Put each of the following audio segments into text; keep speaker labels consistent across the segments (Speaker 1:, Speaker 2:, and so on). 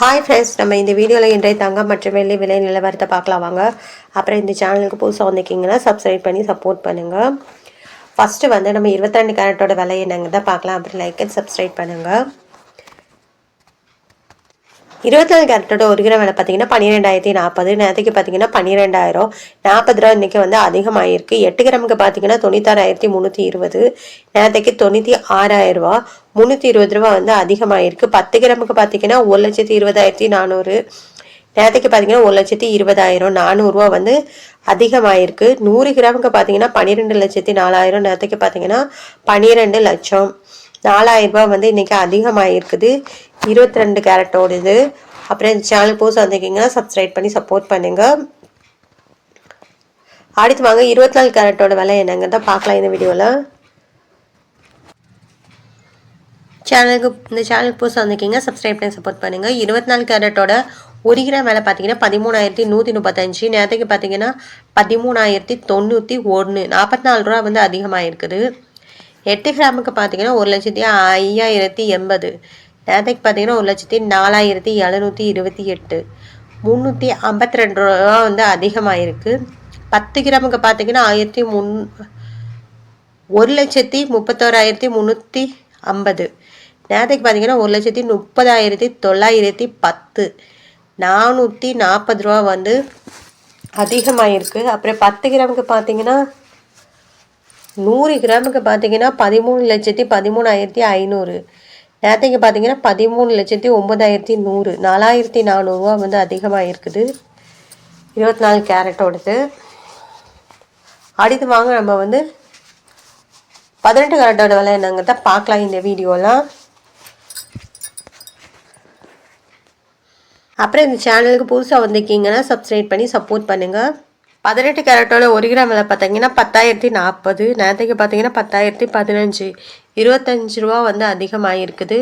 Speaker 1: Hi friends நம்ம இந்த வீடியோவில் இன்றைய தங்கம் மற்றும் வெள்ளி விலை நிலவரத்தை பார்க்கலாம் வாங்க. அப்புறம் இந்த சேனலுக்கு புதுசாக வந்திருக்கீங்கன்னா சப்ஸ்கிரைப் பண்ணி சப்போர்ட் பண்ணுங்கள் ஃபஸ்ட்டு வந்து நம்ம இருபத்திரெண்டு கேரட்டோட விலை என்னங்க தான் பார்க்கலாம். அப்புறம் லைக் அண்ட் சப்ஸ்கிரைப் பண்ணுங்கள் இருபத்தி நாலு கேரட்டோட ஒரு கிராம் விலை பார்த்தீங்கன்னா பன்னிரெண்டாயிரத்தி நாற்பது நேரத்துக்கு பார்த்தீங்கன்னா பன்னிரெண்டாயிரம். நாற்பது ரூபா இன்றைக்கி வந்து அதிகமாகிருக்கு எட்டு கிராமுக்கு பார்த்தீங்கன்னா தொண்ணூத்தாறாயிரத்தி முந்நூற்றி இருபது. நேரத்துக்கு தொண்ணூற்றி ஆறாயிரம் ரூபா. முந்நூற்றி இருபது ரூபா வந்து அதிகமாகிருக்கு பத்து கிராமுக்கு பார்த்தீங்கன்னா ஒரு லட்சத்தி இருபதாயிரத்தி நானூறு. நேரத்துக்கு பார்த்தீங்கன்னா ஒரு லட்சத்தி இருபதாயிரம். நானூறுரூவா வந்து அதிகமாகிருக்கு நூறு கிராமுக்கு பார்த்தீங்கன்னா பன்னிரெண்டு லட்சத்தி நாலாயிரம். நேரத்துக்கு பார்த்தீங்கன்னா பன்னிரெண்டு லட்சம். நாலாயிரம் ரூபாய் வந்து இன்றைக்கி அதிகமாகிருக்குது இருபத்தி ரெண்டு கேரட்டோட இது. அப்புறம் இந்த சேனல் போஸ் வந்திருக்கீங்கன்னா சப்ஸ்கிரைப் பண்ணி சப்போர்ட் பண்ணுங்கள் அடுத்து வாங்க இருபத்தி நாலு கேரட்டோட விலை என்னங்கிறத பார்க்கலாம் இந்த வீடியோவில் சேனலுக்கு இந்த சேனல் புதுசாக வந்திருக்கீங்க சப்ஸ்கிரைப் பண்ணி சப்போர்ட் பண்ணுங்கள் இருபத்தி நாலு கேரட்டோட ஒரு கிராம் விலை பார்த்தீங்கன்னா பதிமூணாயிரத்தி நூற்றி முப்பத்தஞ்சு. நேரத்துக்கு பார்த்தீங்கன்னா பதிமூணாயிரத்தி தொண்ணூற்றி ஒன்று நாற்பத்தி நாலு ரூபா வந்து அதிகமாக இருக்குது எட்டு கிராமுக்கு பார்த்தீங்கன்னா ஒரு லட்சத்தி ஐயாயிரத்தி எண்பது. நேற்றுக்கு பார்த்தீங்கன்னா ஒரு லட்சத்தி நாலாயிரத்தி எழுநூற்றி இருபத்தி எட்டு. முந்நூற்றி ஐம்பத்தி ரெண்டு ரூபா வந்து அதிகமாகிருக்கு பத்து கிராமுக்கு பார்த்தீங்கன்னா ஆயிரத்தி முன் ஒரு லட்சத்தி முப்பத்தோராயிரத்தி முந்நூற்றி ஐம்பது. நேரத்துக்கு பார்த்தீங்கன்னா ஒரு லட்சத்தி முப்பதாயிரத்தி தொள்ளாயிரத்தி பத்து. நானூற்றி நாற்பது ரூபா வந்து அதிகமாகிருக்கு அப்புறம் பத்து கிராமுக்கு பார்த்தீங்கன்னா நூறு கிராமுக்கு பார்த்தீங்கன்னா பதிமூணு லட்சத்தி பதிமூணாயிரத்தி ஐநூறு. நேற்றுக்கு பார்த்தீங்கன்னா பதிமூணு லட்சத்தி ஒம்பதாயிரத்தி நூறு. நாலாயிரத்தி நானூறுரூவா வந்து அதிகமாக இருக்குது இருபத்தி நாலு கேரட்டோடது அடுத்து வாங்க நம்ம வந்து பதினெட்டு கேரட்டோட விலை என்னங்கிறத பார்க்கலாம் இந்த வீடியோலாம். அப்புறம் இந்த சேனலுக்கு புதுசாக வந்திருக்கீங்கன்னா சப்ஸ்கிரைப் பண்ணி சப்போர்ட் பண்ணுங்கள் பதினெட்டு கேரட்டோட ஒரு கிராம் விலை பார்த்தீங்கன்னா பத்தாயிரத்தி நாற்பது. நேரத்துக்கு பார்த்தீங்கன்னா பத்தாயிரத்தி பதினஞ்சு. இருபத்தஞ்சு ரூபா வந்து அதிகமாக இருக்குது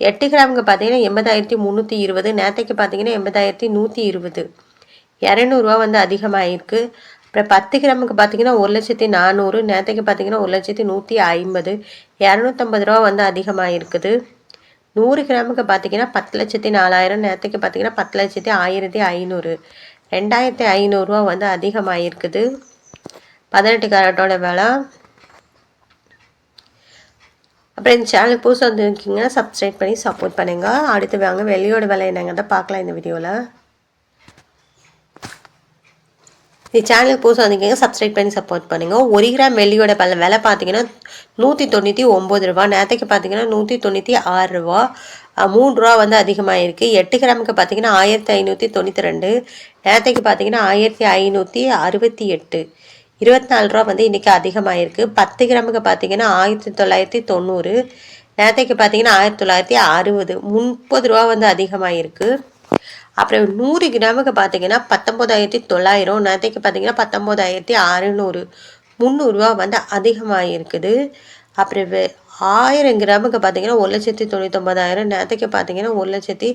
Speaker 1: எட்டு கிராமுக்கு பார்த்தீங்கன்னா எண்பதாயிரத்தி முந்நூற்றி இருபது நேரத்துக்கு பார்த்தீங்கன்னா எண்பதாயிரத்தி நூற்றி இருபது. இரநூறுவா வந்து அதிகமாகிருக்கு அப்புறம் பத்து கிராமுக்கு பார்த்தீங்கன்னா ஒரு லட்சத்தி நானூறு நேரத்துக்கு பார்த்தீங்கன்னா ஒரு லட்சத்தி நூற்றி ஐம்பது. இரநூத்தம்பது ரூபா வந்து அதிகமாக இருக்குது நூறு கிராமுக்கு பார்த்தீங்கன்னா பத்து லட்சத்தி நாலாயிரம் நேரத்துக்கு பார்த்தீங்கன்னா பத்து லட்சத்தி ஆயிரத்தி ஐநூறு. ரெண்டாயிரத்தி ஐநூறுரூவா வந்து அதிகமாகிருக்குது பதினெட்டு கேரட்டோட விலை. அப்புறம் இந்த சேனலுக்கு புதுசாக வந்துருக்கீங்க சப்ஸ்கிரைப் பண்ணி சப்போர்ட் பண்ணுங்கள் அடுத்து வாங்க வெளியோட விலை என்னங்கிறத பார்க்கலாம் இந்த வீடியோவில் இந்த சேனலுக்கு புதுசாக வந்திருக்கீங்க சப்ஸ்கிரைப் பண்ணி சப்போர்ட் பண்ணுங்கள் ஒரு கிராம் வெள்ளியோட பல விலை பார்த்தீங்கன்னா நூற்றி தொண்ணூற்றி ஒம்பது ரூபா. நேரத்துக்கு பார்த்தீங்கன்னா நூற்றி தொண்ணூற்றி ஆறு ரூபா. மூணு ரூபா வந்து அதிகமாக இருக்குது எட்டு கிராமுக்கு பார்த்தீங்கன்னா ஆயிரத்தி ஐநூற்றி தொண்ணூற்றி ரெண்டு. நேரத்துக்கு பார்த்தீங்கன்னா ஆயிரத்தி ஐநூற்றி அறுபத்தி எட்டு. இருபத்தி நாலு ரூபா வந்து இன்றைக்கி அதிகமாகிருக்கு பத்து கிராமுக்கு பார்த்தீங்கன்னா ஆயிரத்தி தொள்ளாயிரத்தி தொண்ணூறு. நேரத்துக்கு பார்த்தீங்கன்னா ஆயிரத்தி தொள்ளாயிரத்தி அறுபது. முப்பது ரூபா வந்து அதிகமாகிருக்கு அப்புறம் நூறு கிராமுக்கு பார்த்தீங்கன்னா பத்தொம்போதாயிரத்தி தொள்ளாயிரம். நேரத்துக்கு பார்த்தீங்கன்னா பத்தொம்போதாயிரத்தி அறுநூறு. முந்நூறுரூவா வந்து அதிகமாகிருக்குது அப்புறம் ஆயிரம் கிராமுக்கு பார்த்தீங்கன்னா ஒரு லட்சத்தி தொண்ணூத்தொம்பதாயிரம் நேரத்துக்கு பார்த்தீங்கன்னா ஒரு லட்சத்தி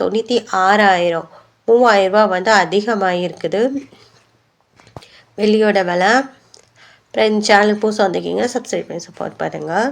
Speaker 1: தொண்ணூற்றி ஆறாயிரம். மூவாயிரம் ரூபா வந்து அதிகமாக இருக்குது வெள்ளியோட விலை. அப்புறம் இந்த சேனலுக்கு புதுசாக வந்திருக்கீங்க சப்ஸ்கிரைப் பண்ணி சப்போர்ட் பண்ணுங்கள்